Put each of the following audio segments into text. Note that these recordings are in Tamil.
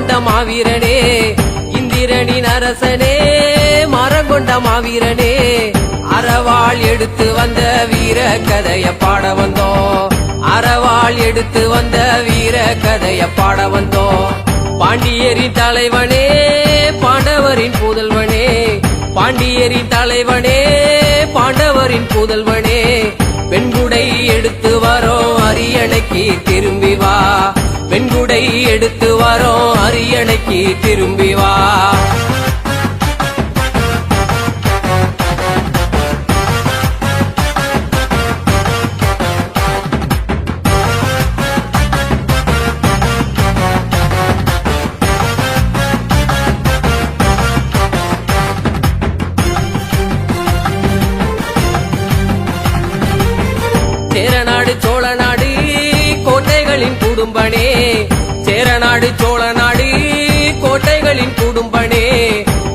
கொண்ட மாவீரனே இந்திரனின் அரசனே மரங்கொண்ட மாவீரனே. அறவாள் எடுத்து வந்த வீர கதைய பாட வந்தோம். அறவாள் எடுத்து வந்த வீர கதைய பாட வந்தோம். பாண்டியரின் தலைவனே பாண்டவரின் புதல்வனே. பாண்டியரின் தலைவனே பாண்டவரின் புதல்வனே. பெண்குடை எடுத்து வரோ அரியணைக்கு திரும்பி வா. பெண்குடை எடுத்து வரோ அரியணைக்கு திரும்பி வா. கோட்டைகளின் குடும்பனே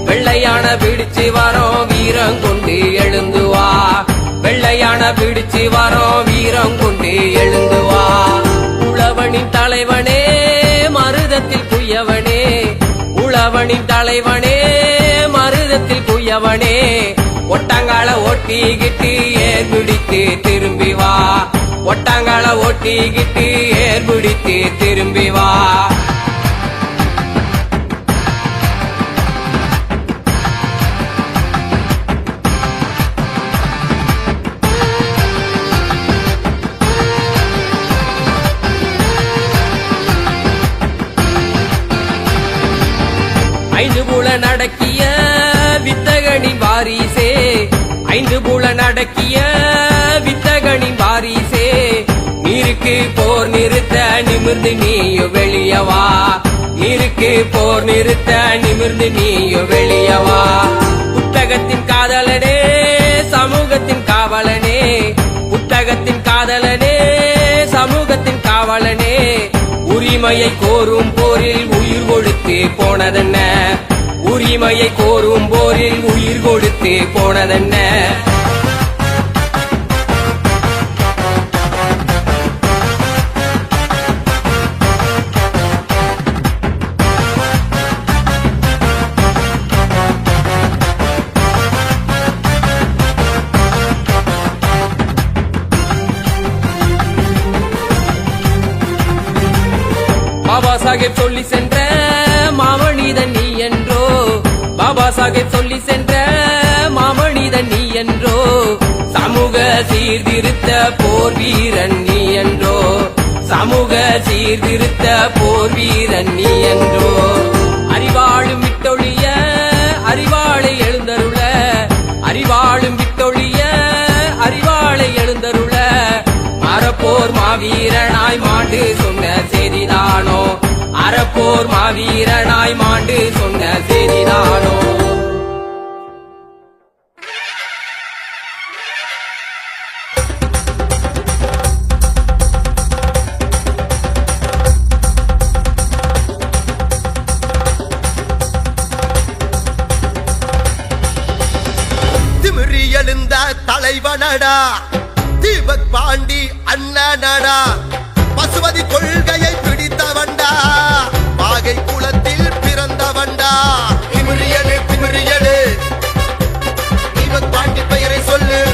வெள்ளையான பிடிச்சு வரோம் வீரம் கொண்டு எழுந்து வா. வெள்ளையான பிடிச்சு வரோம் வீரம் கொண்டு எழுந்து வா. உழவனின் தலைவனே மருதத்தில் குயவனே. உழவனின் தலைவனே மருதத்தில் குயவனே. ஒட்டங்கால ஒட்டிக்கிட்டு ஏர் பிடித்து திரும்பி வா. ஒட்டங்கால ஒட்டிக்கிட்டு ஏர் பிடித்து திரும்பி வா. அடக்கிய நடக்கிய பாரிசே நீருக்கு போர் நிறுத்த நிமிர்ந்து நீயோ வெளியவா? நீருக்கு போர் நிறுத்த நிமிர்ந்து நீயோ வெளியவா? புத்தகத்தின் காதலனே சமூகத்தின் காவலனே புத்தகத்தின் காதலனே சமூகத்தின் காவலனே உரிமையை கோரும் போரில் உயிர் கொடுத்து போனதென்ன? உரிமையை கோரும் போரில் உயிர் கொடுத்து போனதென்ன? சாஹேப் சொல்லி சென்ற மாமனிதன் நீ என்றோ சமூக சீர்திருத்த போர் வீரன் நீ என்றோ சமூக சீர்திருத்த போர் வீரன் நீ என்றோ அறிவாளும் விட்டொழிய அறிவாளை எழுந்தருள அறிவாளும் விட்டொழிய அறிவாளை எழுந்தருள அறப்போர் மாவீரனாய் மாண்டு சொன்ன செய்திதானோ அறப்போர் மாவீரனாய் மாண்டு சொன்ன செய்திதானோ எழுந்த தலைவனடா தீபக் பாண்டி அண்ணனடா பசுமதி கொள்கையை பிடித்தவன்டா. பாகை குலத்தில் பிறந்தவன்டா. திமிரியலு திமிரியலு. தீபக் பாண்டி பெயரை சொல்லு.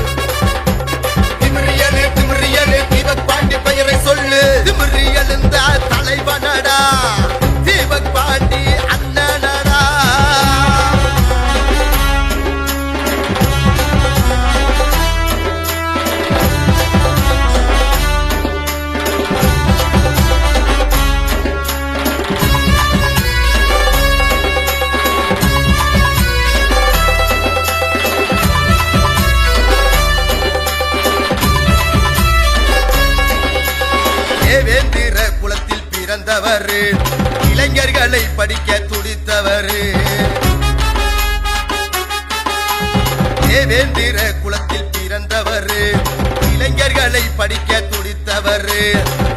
திமிரியலு திமிரியலு. தீபக் பாண்டி பெயரை சொல்லு. திமிரியலுந்த தலைவனடா. தீபக் பாண்டி அடிக்க துடித்தவரு. தேவேந்திர குலத்தில் பிறந்தவர். இளைஞர்களை படிக்க துடித்தவர்.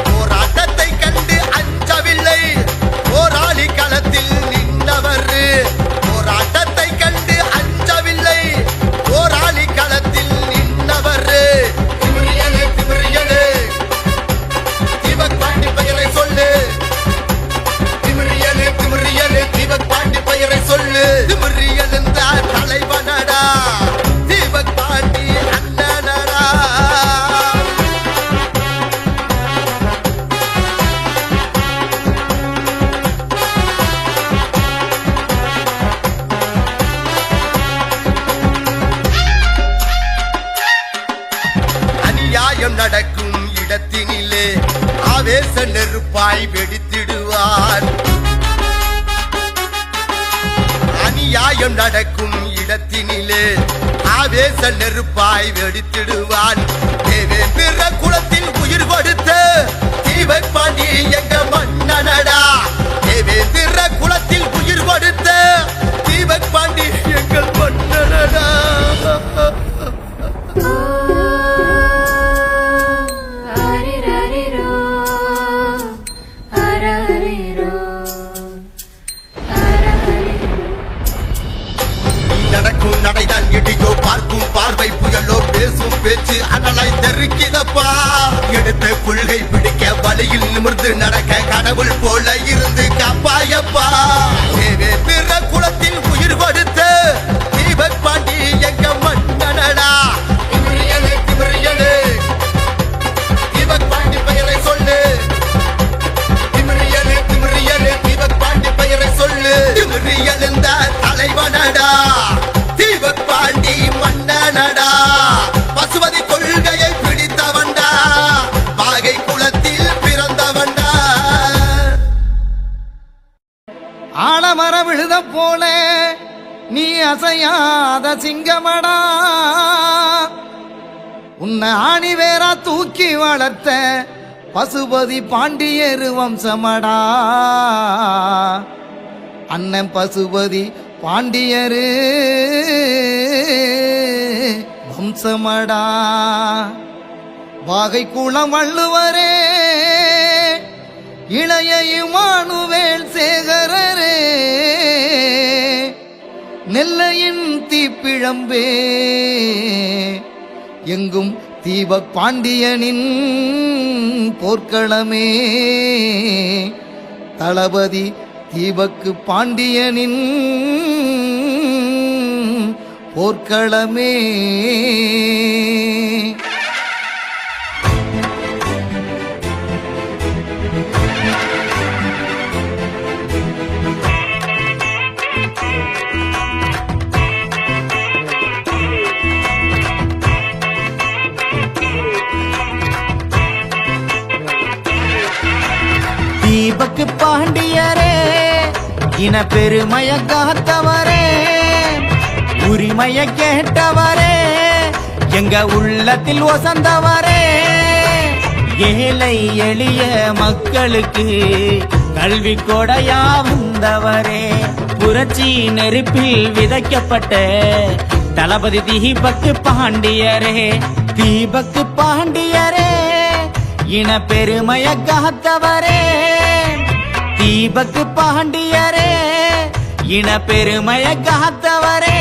அசையாத சிங்கமடா. உன்னை ஆணி வேறா தூக்கி வளர்த்த பசுபதி பாண்டியரு வம்சமடா. அண்ணன் பசுபதி பாண்டியரு வம்சமடா. வாகை குளம் வள்ளுவரே இளைய இமானுவேல் சேகரரே. நெல்லையின் தீப்பிழம்பே. எங்கும் தீபக் பாண்டியனின் போர்க்களமே. தளபதி தீபக்கு பாண்டியனின் போர்க்களமே. தீபக்கு பாண்டியரே இன பெருமைய காத்தவரே உரிமைய கேட்டவரே எங்க உள்ளத்தில் ஒசந்தவரே. ஏழை எளிய மக்களுக்கு கல்வி கொடையா வந்தவரே. புரட்சி நெருப்பில் விதைக்கப்பட்ட தளபதி தீபக்கு பாண்டியரே. தீபக்கு பாண்டியரே இன பெருமைய காத்தவரே. தீபக்கு பாண்டியரே இன பெருமைய காத்தவரே.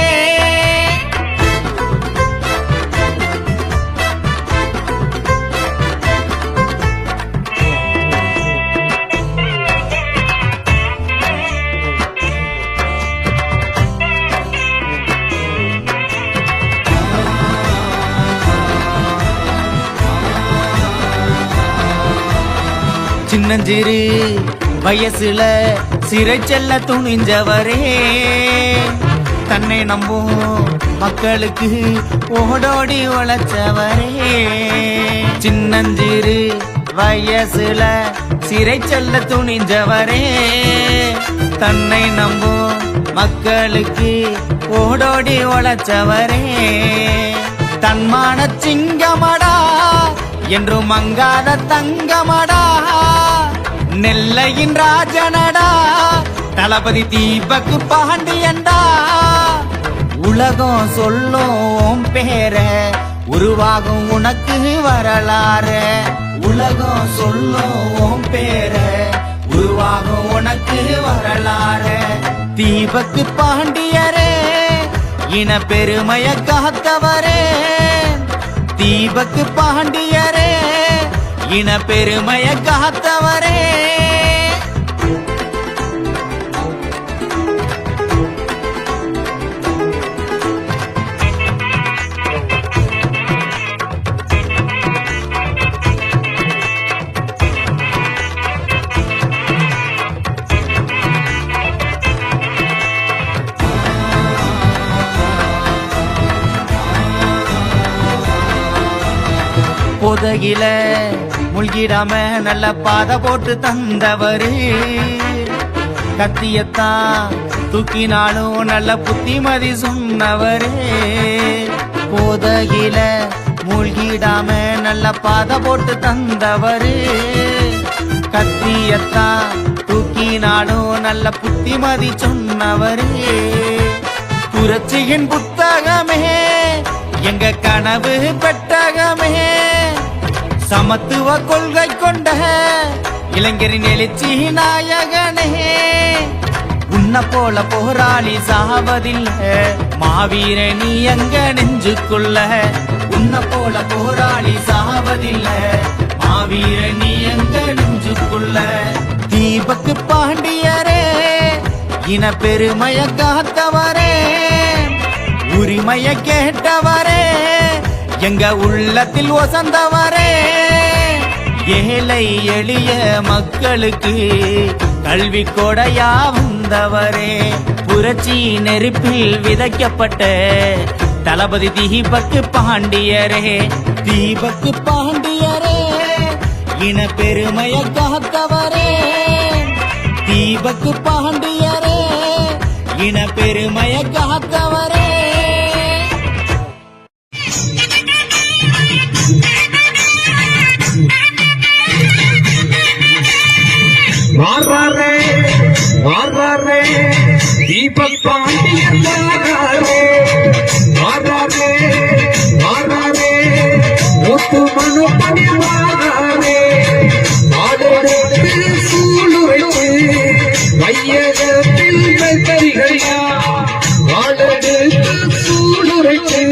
சின்னஞ்சிறு வயசுல சிறை செல்ல துணிஞ்சவரே. தன்னை நம்பும் மக்களுக்கு ஓடோடி உழைச்சவரே. சின்னஞ்சிறு வயசுல சிறை செல்ல துணிஞ்சவரே. தன்னை நம்பும் மக்களுக்கு ஓடோடி உழைச்சவரே. தன்மான சிங்கமடா என்று மங்காத தங்கமடா. நெல்லையின் ராஜனடா தளபதி தீபக்கு பாண்டியண்டா உலகம் சொல்லும் பேர உருவாகும் உனக்கு வரலாறு. உலகம் சொல்லும் பேர உருவாகும் உனக்கு வரலாறு. தீபக்கு பாண்டியரே இன பெருமைய காத்தவரே. தீபக்கு பாண்டியரே இன பெருமைய காத்தவரே. போதையில முழ்கிடாம நல்ல பாதை போட்டு தந்தவரு. கத்தியத்தான் தூக்கினாலும் நல்ல புத்திமதி சொன்னவரு. பொதகில மூழ்கிடாம நல்ல பாதை போட்டு தந்தவரு. கத்தியத்தான் தூக்கினாலும் நல்ல புத்திமதி சொன்னவரு. புரட்சியின் புத்தகமே எங்க கனவு பெட்டகமே. சமத்துவ கொள்கை கொண்ட இளைஞரின் எழுச்சி நாயகனே. உன்ன போல போராளி சாவதில்லை. மாவீர நீ எங்க நெஞ்சுக்குள்ள? உன்ன போல போராளி சாவதில்லை. மாவீர நீ எங்க நெஞ்சுக்குள்ள? தீபக்கு பாண்டியரே இன பெருமைய காத்தவரே உரிமைய கேட்டவரே. எங்க உள்ளத்தில் வசந்தவரே ஏழை எளிய மக்களுக்கு கல்வி கொடையா வந்தவரே. புரட்சி நெருப்பில் விதைக்கப்பட்ட தளபதி தீபக்கு பாண்டியரே. தீபக்கு பாண்டியரே இன பெருமைய காத்தவரே. தீபக்கு பாண்டியரே இன பெருமைய காத்தவரே. தீபக் பாண்டியன் மாறாரே மாறாரே மாறாரே முத்து மனு பணி மாறாரே நாடோடு சூளுரைத்து மையகத்தில் மெத்தரிகையா நாடோடு சூளுரைத்து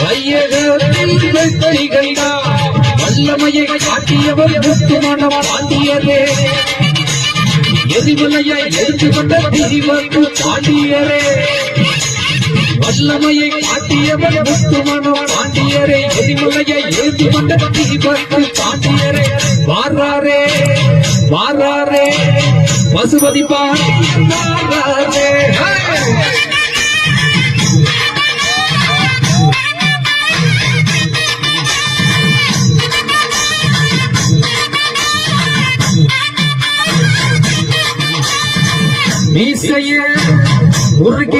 மையகத்தில் மெத்தரிகையா வல்லமையை காட்டியவர் முத்துமான பாண்டியரே. எரிமலையை எடுத்துக்கொண்ட திரிவர்க்கு பாண்டியரே. வல்லமையை காட்டியவர் முத்துமனோ பாண்டியரே. எரிமலையை எடுத்துக்கொண்ட திரிவர்க்கு பாண்டியரே. வாராரே வாராரே. பசுபதி பாண்டியன் மீசைய முறுக்கி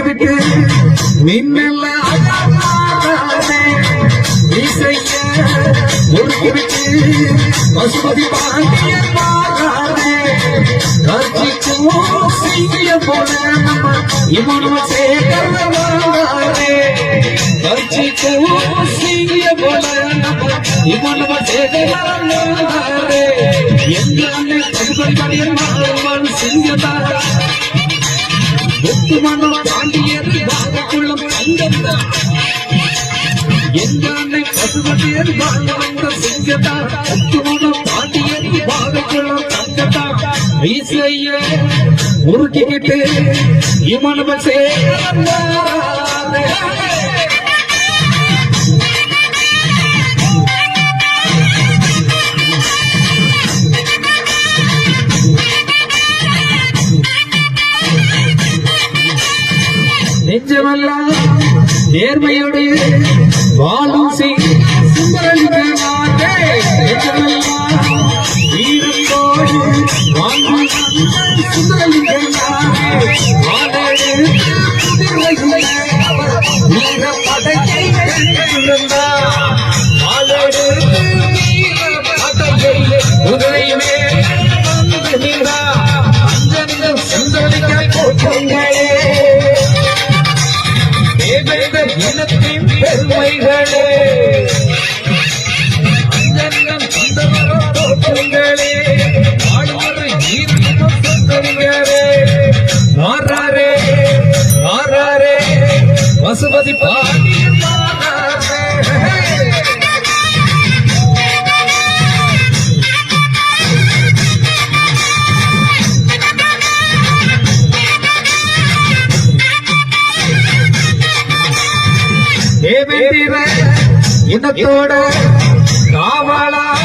மின்னல்ல அழகானே. மீசைய முறுக்கி பசுபதி பாண்டியன் மாறானே. கர்ஜிக்கும் சிங்க போல நம்ம இவனும் சேர்க்கிறவாரே கர்ஜிக்கும் போல நம்ம இவனும் அண்ணன் பசுபதி மாறுவான் முத்துமனம் பாண்டியர் வாகக்குள்ளம் தங்கத்தா எங்கானை பசுமதியர் வாழ வந்த சிங்கத்தா முத்துமனம் பாண்டியர் வாகக்குள்ளம் தங்கத்தா வீசைய முறுக்கிக்கிட்டு இமனவ நேர்மையோடு வாழும் செய். சுந்தரலிங்கனாதே நாட்டின் பெருமைகளே. அஞ்சன்னம் சுந்தமரோ தோற்றங்களே ஆழ்வாரை ஈர்க்கும் சொந்தங்களே நாராரே பா தேவந்திர இனத்தோட காவலாக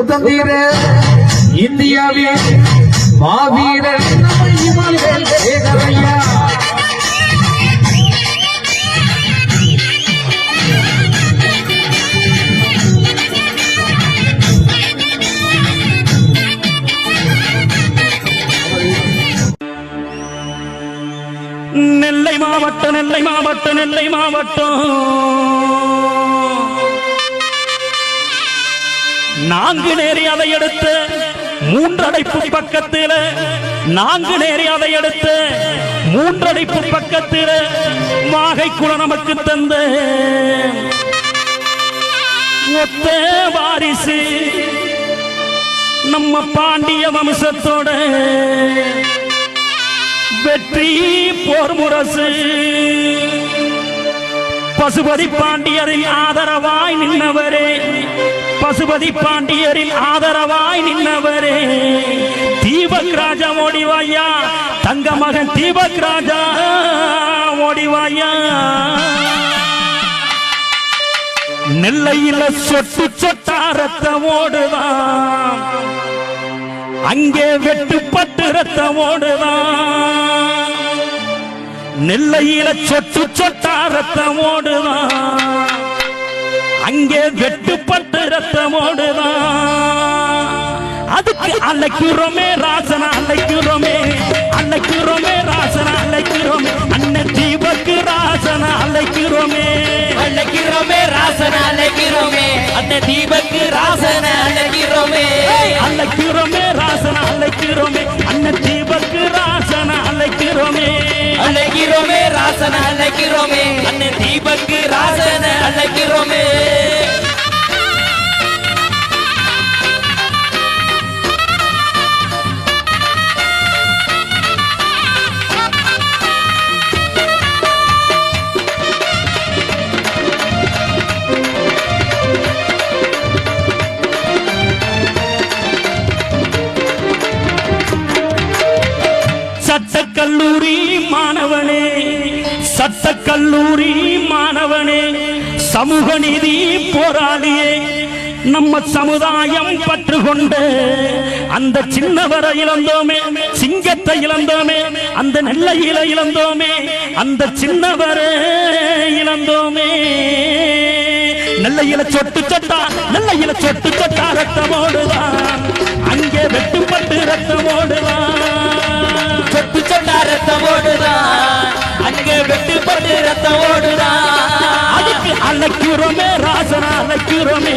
சுதந்திர இந்தியாவின் மாவீரர் நெல்லை மாவட்டம் நெல்லை மாவட்டம் நெல்லை மாவட்டம். நான்கு நேரி அதை எடுத்து மூன்றடைப்பு பக்கத்தில். நான்கு நேரி அதை எடுத்து மூன்றடைப்பு பக்கத்தில் மாகைக்குள நமக்கு தந்த. ஒத்த வாரிசு நம்ம பாண்டிய வம்சத்தோட. வெற்றி போர் முரசு. பசுபதி பாண்டியரின் ஆதரவாய் நின்றவரே பசுபதி பாண்டியரில் ஆதரவாய் நின்றவரே தீபக் ராஜா ஓடிவாயா தங்க மகன் தீபக் ராஜா ஓடிவாயா நெல்லையில சொட்டு சொட்டா ரத்தம் ஓடுதான் அங்கே வெட்டுப்பட்டு ரத்தம் ஓடுதான் நெல்லையில சொட்டு சொட்டா ரத்தம் ஓடுதான் அங்கே வெட்டுப்பட்டு ரத்தம் ஓடுதான் அதுக்கு அழைக்கிறோமே ராசன அழைக்கிறோமே. அழைக்கிறோமே ராசன அழைக்கிறோமே. அண்ணன் தீபக்கு ராசன அழைக்கிறோமே. அழைக்கிறோமே ராசன அழைக்கிறோமே. அந்த தீபக்கு ராசன அழைக்கிறோமே. அழைக்கிறோமே ராசன அழைக்கிறோமே. அண்ணன் தீபக்கு ராசன அழைக்கிறோமே. அழைக்கிறோமே ராசன அழைக்கிறோமே. அண்ணன் தீபக்கு ராசன அழைக்கிறோமே. சட்டக்கல்லூரி மாணவனே சமூக நீதி போராளியே நம்ம சமுதாயம் பற்று கொண்டு அந்த சின்னவரை இழந்தோமே சிங்கத்தை இழந்தோமே அந்த நெல்லையில இழந்தோமே அந்த சின்னவரை இழந்தோமே. நெல்லையில சொட்டு சொட்டா நெல்லையில சொட்டு சொட்டா ரத்தம் ஓடுதான் அங்கே வெட்டுப்பட்டு ரத்தம் ஓடுதான் சொட்டு சொட்டா ரத்தம் ஓடுதான் அழைக்கிறோமே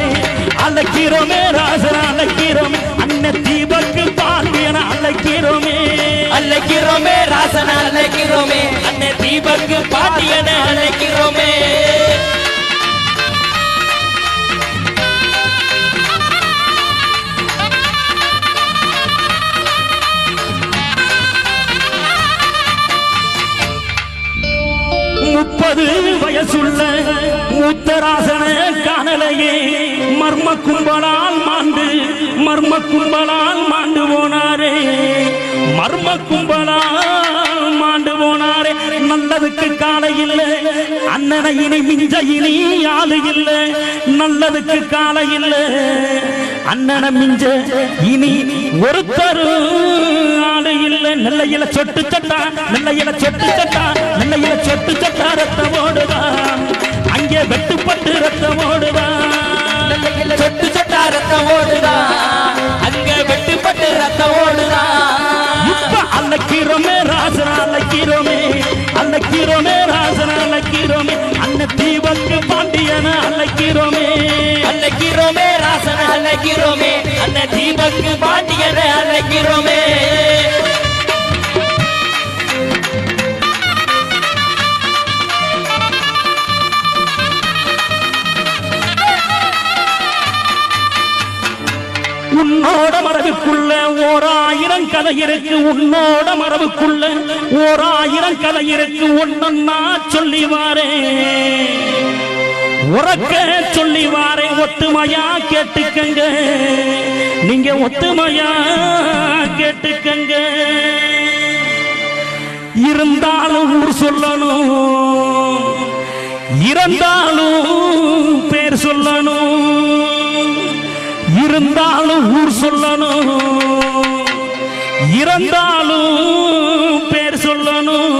அழைக்கிறோமே ராசன் அழைக்கிறோமே. அண்ணன் தீபக்கு பாண்டியன அழைக்கிறோமே. அழைக்கிறோமே ராசன் அழைக்கிறோமே. அண்ணன் தீபக்கு பாண்டியன அழைக்கிறோமே. முப்பது வயசுள்ள மூத்தராசன காணலையே. மர்ம கும்பலால் மாண்டு மர்ம கும்பலால் மாண்டு போனாரே. மர்ம கும்பலால் மாண்டு போனாரே. நல்லதுக்கு காலை இல்லை அண்ணனை இனி மிஞ்ச இனி ஆளு இல்லை. நல்லதுக்கு காலை இல்லை அண்ணனை மிஞ்ச இனி ஒருத்தரும் நெல்லையில சொட்டு சட்டா நெல்லையில சொட்டு சட்டா நெல்லையில சொட்டு சட்டா ரத்தம் ஓடுதான் அங்கே வெட்டுப்பட்டு ரத்தம் ஓடுதான் சொட்டு சொட்டா ரத்தம் ஓடுதா? அங்க வெட்டுப்பட்டு ரத்தம் ஓடுதா? இப்ப அலக்கிறோமே ராசனா அலக்கிறோமே அலக்கிறோமே ராசனா அலக்கிறோமே அண்ணன் தீபக்கு பாண்டியன அலக்கிறோமே அன்னைக்கிறோமே ராசன அன்னைக்கிறோமே அண்ணன் தீபக்கு பாண்டியனை அன்னைக்கிறோமே கதை இருக்கு உன்னோட மரபுக்குள்ள ஓர் ஆயிரம் கதை இருக்கு ஒன்னா சொல்லி வாரே உறக்க சொல்லி வாரே ஒத்துமையா கேட்டுக்கங்க. நீங்க ஒத்துமையா கேட்டுக்கங்க. இருந்தாலும் ஊர் சொல்லணும். இறந்தாலும் பேர் சொல்லணும். இருந்தாலும் ஊர் சொல்லணும். இறந்தாலும் பேர் சொல்லணும்.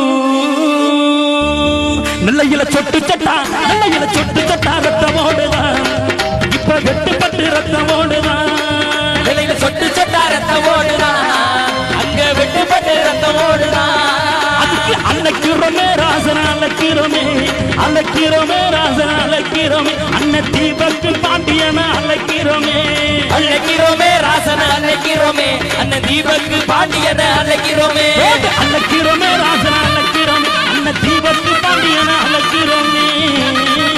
நெல்லையில சொட்டு சட்டா நெல்லையில சொட்டு சட்டா ரத்தம் ஓடுதான் இப்ப வெட்டுப்பட்டு ரத்தம் ஓடுதான் நெல்லையில சொட்டு சட்டா ரத்தம் ஓடுதான் அங்க வெட்டுப்பட்டு ரத்தம் ஓடுதான் அலக்கிறோமே ராசன அலக்கிறோமே அலக்கிறோமே ராசன அலக்கிறோமே. அண்ணன் தீபக்கு பாண்டியன அலக்கிறோமே. அலக்கிறோமே ராசன அலக்கிறோமே. அண்ணன் தீபக்கு பாண்டியன அலக்கிறோமே. அலக்கிறோமே ராசன அலக்கிறோமே. அண்ணன் தீபக்கு பாண்டியன அலக்கிறோமே.